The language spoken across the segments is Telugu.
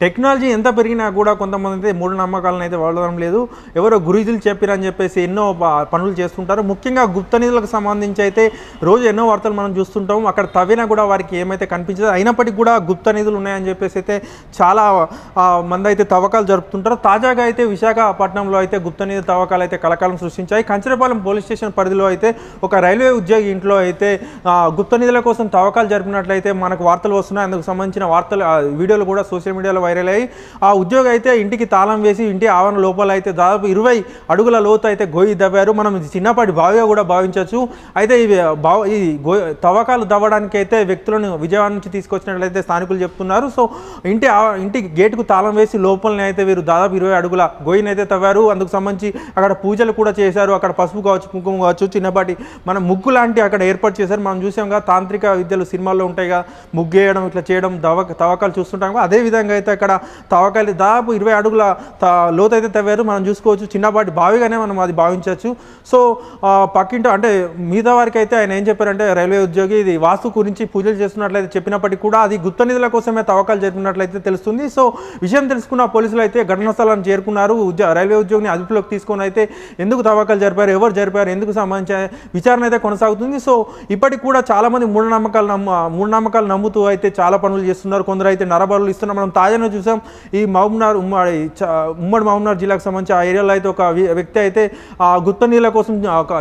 టెక్నాలజీ ఎంత పెరిగినా కూడా కొంతమంది అయితే మూఢ నమ్మకాలను అయితే వాడడం లేదు. ఎవరో గురీజులు చెప్పిరని చెప్పేసి ఎన్నో పనులు చేస్తుంటారు. ముఖ్యంగా గుప్త నిధులకు సంబంధించి అయితే రోజు ఎన్నో వార్తలు మనం చూస్తుంటాం. అక్కడ తవ్వినా కూడా వారికి ఏమైతే కనిపించదు అయినప్పటికీ కూడా గుప్త నిధులు ఉన్నాయని చెప్పేసి అయితే చాలా మంది అయితే తవ్వకాలు జరుపుతుంటారు. తాజాగా అయితే విశాఖపట్నంలో అయితే గుప్త నిధి తవ్వకాలు అయితే కలకాలం సృష్టించాయి. కంచరపాలెం పోలీస్ స్టేషన్ పరిధిలో అయితే ఒక రైల్వే ఉద్యోగి ఇంట్లో అయితే గుప్త నిధుల కోసం తవ్వకాలు జరిపినట్లయితే మనకు వార్తలు వస్తున్నాయి. అందుకు సంబంధించిన వార్తలు వీడియోలు కూడా సోషల్ మీడియాలో వైరల్ అయ్యి ఆ ఉద్యోగి అయితే ఇంటికి తాళం వేసి ఇంటి ఆవరణ లోపల అయితే దాదాపు ఇరవై అడుగుల లోతు అయితే గోయి దవ్వారు. మనం ఇది చిన్నపాటి బావిగా కూడా భావించవచ్చు. అయితే ఇవి బావ ఈ గో తవ్వకాలు దవ్వడానికి అయితే వ్యక్తులను విజయవాడ నుంచి తీసుకొచ్చినట్లయితే స్థానికులు చెప్తున్నారు. సో ఇంటి ఇంటి గేటుకు తాళం వేసి లోపలనే అయితే వీరు దాదాపు ఇరవై అడుగుల గోయిని అయితే తవ్వారు. అందుకు సంబంధించి అక్కడ పూజలు కూడా చేశారు. అక్కడ పసుపు కావచ్చు కుంకుమ కావచ్చు చిన్నపాటి మన ముగ్గు లాంటి అక్కడ ఏర్పాటు చేశారు. మనం చూసాంగా తాంత్రిక విద్యలు సినిమాల్లో ఉంటాయిగా. ముగ్గు వేయడం ఇట్లా చేయడం దవ తవ్వకాలు చూస్తుంటాం అదే విధంగా అయితే అక్కడ తవ్వకాయలు దాదాపు ఇరవై అడుగుల త- లోతు అయితే తవ్వారు. మనం చూసుకోవచ్చు. చిన్నపాటి బావిగానే మనం అది భావించవచ్చు. సో పక్కింటి అంటే మిగతా వారికి అయితే ఆయన ఏం చెప్పారంటే రైల్వే ఉద్యోగి ఇది వాస్తు గురించి పూజలు చేస్తున్నట్లయితే చెప్పినప్పటికీ కూడా అది గుప్త నిధుల కోసమే తవ్వకాలు జరిపినట్లయితే తెలుస్తుంది. సో విషయం తెలుసుకున్న పోలీసులు అయితే ఘటనా స్థలాన్ని చేరుకున్నారు. రైల్వే ఉద్యోగిని అదుపులోకి తీసుకొని అయితే ఎందుకు తవ్వకాలు జరిపారు? ఎవరు జరిపారు? ఎందుకు సంబంధించిన విచారణ అయితే కొనసాగుతుంది. సో ఇప్పటికి కూడా చాలామంది మూఢనమ్మకాలు నమ్మ మూఢనమ్మకాలు నమ్ముతూ అయితే చాలా పనులు చేస్తున్నారు. కొందరు అయితే నరబరులు ఇస్తున్నారు. మనం తాజాగా చూసాం ఈ మహబూబ్నార్ ఉమ్మడి ఉమ్మడి మహబూబ్నార్ జిల్లాకు సంబంధించి ఆ ఏరియాలో అయితే ఒక వ్యక్తి అయితే ఆ గుత్త నీళ్ళ కోసం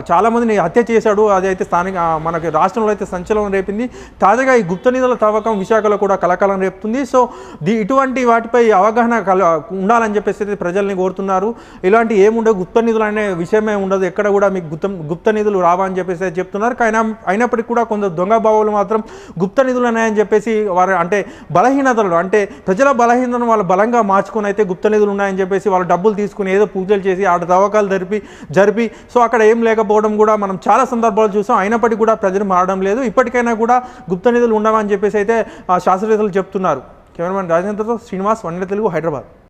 చాలామందిని హత్య చేశాడు. అది అయితే స్థానిక మనకి రాష్ట్రంలో అయితే సంచలనం రేపింది. తాజాగా ఈ గుప్త నిధుల తవ్వకం విశాఖలో కూడా కలకలం రేపుతుంది. సో ది ఇటువంటి వాటిపై అవగాహన కల ఉండాలని చెప్పేసి అయితే ప్రజల్ని కోరుతున్నారు. ఇలాంటి ఏముండదు గుప్త నిధులు అనే విషయమే ఉండదు. ఎక్కడ కూడా మీకు గుప్త గుప్త నిధులు రావా అని చెప్పేసి చెప్తున్నారు. కానీ అయినప్పటికీ కూడా కొందరు దొంగ భావాలు మాత్రం గుప్త నిధులు ఉన్నాయని చెప్పేసి వారు అంటే బలహీనతలు అంటే ప్రజల బలహీన బలహీనతను వాళ్ళు బలంగా మార్చుకొని అయితే గుప్త నిధులు ఉన్నాయని చెప్పేసి వాళ్ళు డబ్బులు తీసుకుని ఏదో పూజలు చేసి ఆడ తవ్వకాలు జరిపి జరిపి. సో అక్కడ ఏం లేకపోవడం కూడా మనం చాలా సందర్భాలు చూసాం. అయినప్పటికీ కూడా ప్రజలు మారడం లేదు. ఇప్పటికైనా కూడా గుప్త నిధులు ఉండవని చెప్పేసి అయితే ఆ శాస్త్రవేత్తలు చెప్తున్నారు. కెమెరామెన్ రాజేంద్రతో శ్రీనివాస్ వన్య తెలుగు హైదరాబాద్.